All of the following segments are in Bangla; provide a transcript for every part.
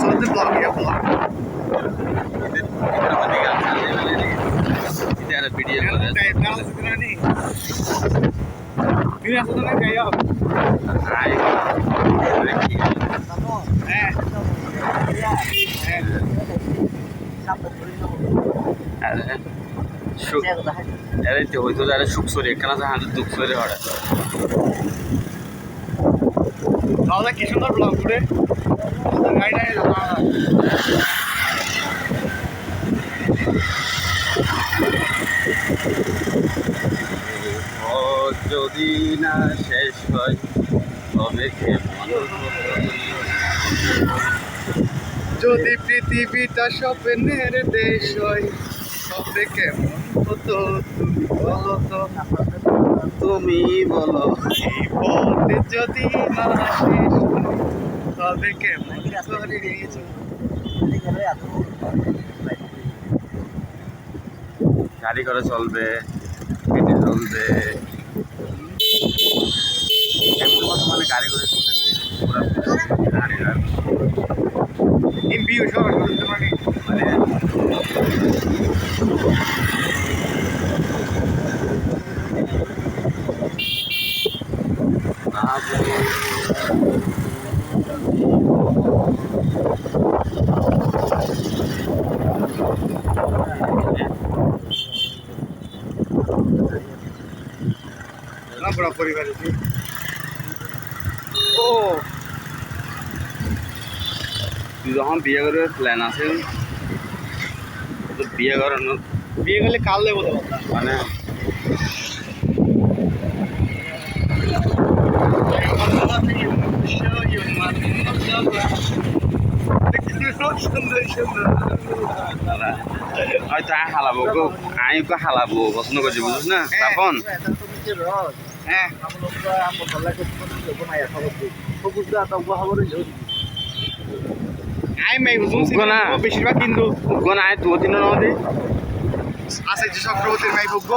চলতে ব্লগ ইয়া এর মধ্যে গান ছাড়ি না এটা আর ভিডিও করে কাই প্যারালাইসিস দিনা নি তুমি আসো তো না কাই আও আই হ্যাঁ হ্যাঁ আরে সুখ সুখ সরি একখানা আছে হাঁটু দুঃখ হড়া দাদা কি সুন্দর ব্লগ করে? গাড়িটা যদি না শেষ হয়, তবে যদি পৃথিবীটা স্বপ্নের দেশ হয়, তবে কেমন হতো তুমি বলো। তো তুমি বলো। এই পথে যদি না শেষ তবে কেমন করে? গাড়ি করে চলবে হেঁটে চলবে বর্তমানে গাড়ি করে চলবে গাড়ি আর এমপি সব করতে পারি মানে না বলে না বড় পরিবার ও। যখন বিয়ে করবে প্ল্যান আছে? তো বিয়ে করানো বিয়ে করলে কাল দেবো মানে হয়তো আয় হালাবো গো আই তো হালাবো পছন্দ করছি বুঝিস না তখন হ্যাঁ না। বেশিরভাগ কিন্তু কোন আয় দু তিন নদী আছে যে চক্রবর্তীর মাই ভোগ্য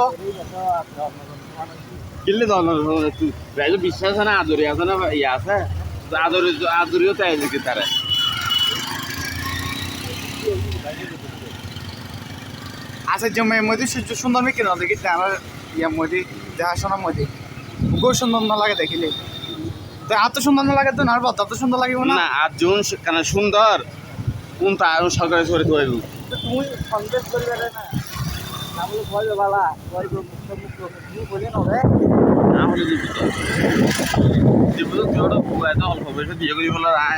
কিনলে রাইজো বিশ্বাস আছে না আদরি আছে না ইয়ে আছে। আদরি আদরিও তাই নাকি তারা আছে যে মেয়ে মধ্যে সূর্য সুন্দর মেয়ে কেন দেখি আমার ইয়া মধ্যে দেখাশোনার মধ্যে গো সুন্দর না লাগে দেখিলে। তো এত সুন্দর না লাগে তো না এত সুন্দর লাগিব না? না আর জন কেন সুন্দর কোন তার সরকারি সরে ধরে তুমি সন্দেশ করবে না। না হলে জীবিত জীবিত তুই ওটা অল্প বয়সে বিয়ে করি বলে